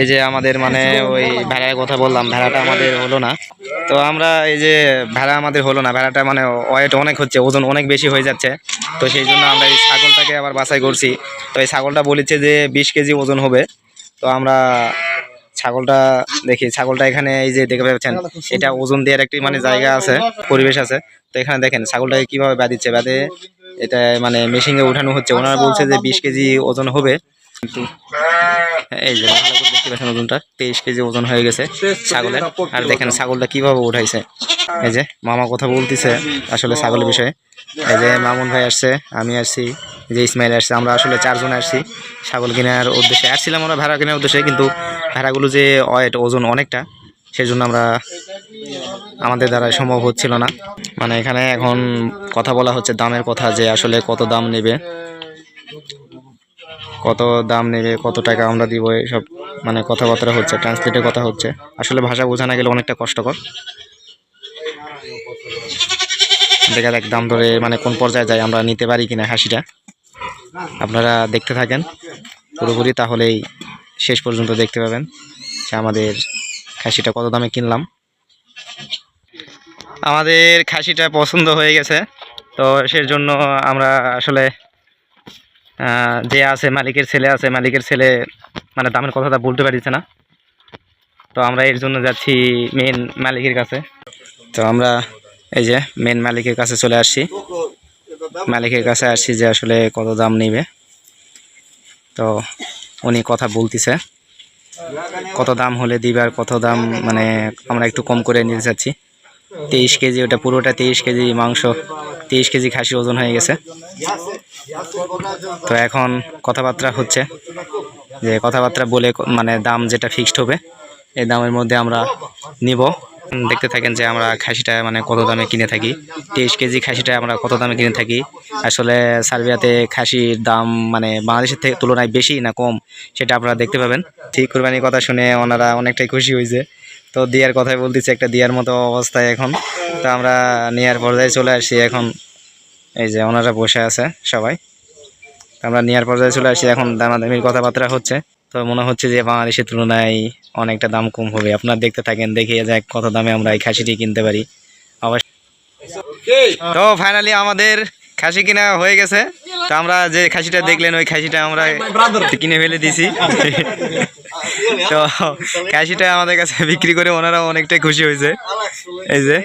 এই যে আমাদের মানে ওই ভেড়ার কথা বললাম, ভেড়াটা আমাদের হলো না। তো আমরা এই যে ভেড়া আমাদের হলো না, ভেড়াটা মানে ওয়েট অনেক হচ্ছে, ওজন অনেক বেশি হয়ে যাচ্ছে। তো সেই জন্য আমরা এই ছাগলটাকে আবার বাছাই করছি। তো এই ছাগলটা বলেছে যে বিশ কেজি ওজন হবে। তো আমরা ছাগলটা দেখি, ছাগলটা এখানে এই যে দেখতে পাচ্ছেন, এটা ওজন দেওয়ার একটি মানে জায়গা আছে, পরিবেশ আছে। তো এখানে দেখেন, ছাগলটাকে কীভাবে বাঁধিচ্ছে বাঁধে এটা মানে মেশিনে উঠানো হচ্ছে। ওনারা বলছে যে বিশ কেজি ওজন হবে। এই যে ওজনটা তেইশ কেজি ওজন হয়ে গেছে ছাগলের। আর দেখেন, ছাগলটা কীভাবে উঠাইছে। এই যে, মামা কথা বলতেছে আসলে বিষয়ে। এই যে, মামুন ভাই আসছে, আমি আসছি যে ইসমাইল আসছে, আমরা আসলে চারজন আসছি ছাগল কেনার উদ্দেশ্যে। আসছিলাম আমরা ভেড়া কেনার উদ্দেশ্যে, কিন্তু ভেড়াগুলো যে ওয়েট ওজন অনেকটা সেই জন্য আমরা আমাদের দ্বারা সম্ভব হচ্ছিল না। মানে এখানে এখন কথা বলা হচ্ছে দামের কথা, যে আসলে কত দাম নেবে। কত দাম নেবে, কত টাকা আমরা দিব, এসব মানে কথাবার্তা হচ্ছে ট্রান্সলেটের কথা হচ্ছে। আসলে ভাষা বোঝা না গেলে অনেকটা কষ্টকর। দেখা যাক দাম ধরে মানে কোন পর্যায়ে যায়, আমরা নিতে পারি কিনা হাসিটা। আপনারা দেখতে থাকেন। পুরোপুরি তাহলেই শেষ পর্যন্ত দেখতে পাবেন যে আমাদের খাসিটা কত দামে কিনলাম। আমাদের খাসিটা পছন্দ হয়ে গেছে, তো সেই জন্য আমরা আসলে যে আছে, মালিকের ছেলে আছে, মালিকের ছেলে মানে দামের কথাটা বলতে পারিছে না। তো আমরা এর জন্য যাচ্ছি মেন মালিকের কাছে। তো আমরা এই যে মেন মালিকের কাছে চলে আসছি। মালিকের কাছে আসছি যে আসলে কত দাম নেবে। তো উনি কথা বলতেছে। কত দাম হলে দিবে আর কত দাম মানে আমরা একটু কম করে নিতে চাচ্ছি। তেইশ কেজি, ওটা পুরোটা তেইশ কেজি মাংস, তেইশ কেজি খাসি ওজন হয়ে গেছে। তো এখন কথাবার্তা হচ্ছে যে কথাবার্তা বলে মানে দাম যেটা ফিক্সড হবে, এই দামের মধ্যে আমরা নিব। দেখতে থাকেন যে আমরা খাসিটা মানে কত দামে কিনে থাকি। তেইশ কেজি খাসিটা আমরা কত দামে কিনে থাকি। আসলে সার্বিয়াতে খাসির দাম মানে বাংলাদেশের থেকে তুলনায় বেশি না কম, সেটা আপনারা দেখতে পাবেন। ঠিক কোরবানির কথা শুনে ওনারা অনেকটাই খুশি হয়েছে। তো দিয়ার কথাই বলতেছি একটা দিয়ার মতো অবস্থায় এখন। তো আমরা নেয়ার পর্যায়ে চলে আসছি এখন। এই যে ওনারা বসে আছে সবাই। আমরা নেয়ার পর্যায়ে চলে আসছি এখন দামাদামির কথাবার্তা হচ্ছে। তো মনে হচ্ছে যে বাংলাদেশের তুলনায় অনেকটা দাম কম হবে। আপনারা দেখতে থাকেন দেখে যাক কত দামে আমরা এই খাসিটি কিনতে পারি। অবশ্য তো ফাইনালি আমাদের খাসি কিনা হয়ে গেছে। তো আমরা যে খাসিটা দেখলেন ওই খাসিটা আমরা কিনে ফেলে দিছি। তো খাসিটা আমাদের কাছে বিক্রি করে ওনারা অনেকটাই খুশি হয়েছে। এই যে,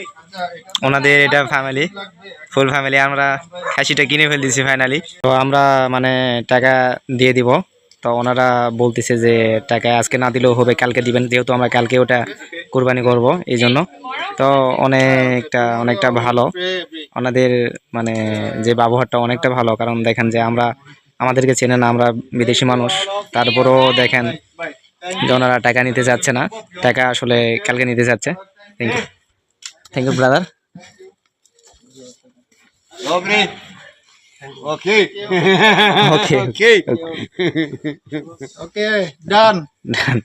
ওনাদের এটা ফ্যামিলি ফুল ফ্যামিলি আমরা খাসিটা কিনে ফেল দিছি ফাইনালি তো আমরা মানে টাকা দিয়ে দিব। তো ওনারা বলতেছে যে, টাকা আজকে না দিলেও হবে, কালকে দিবেন, যেহেতু আমরা কালকে ওটা কোরবানি করব এই জন্য তো অনেকটা অনেকটা ভালো। ওনাদের মানে যে ব্যবহারটা অনেকটা ভালো, কারণ দেখেন যে আমরা, আমাদেরকে চেনে না, আমরা বিদেশি মানুষ। তারপরেও দেখেন যে ওনারা টাকা নিতে চাচ্ছে না। টাকা আসলে কালকে নিতে চাচ্ছে thank you thank you brother okay okay okay done. Done.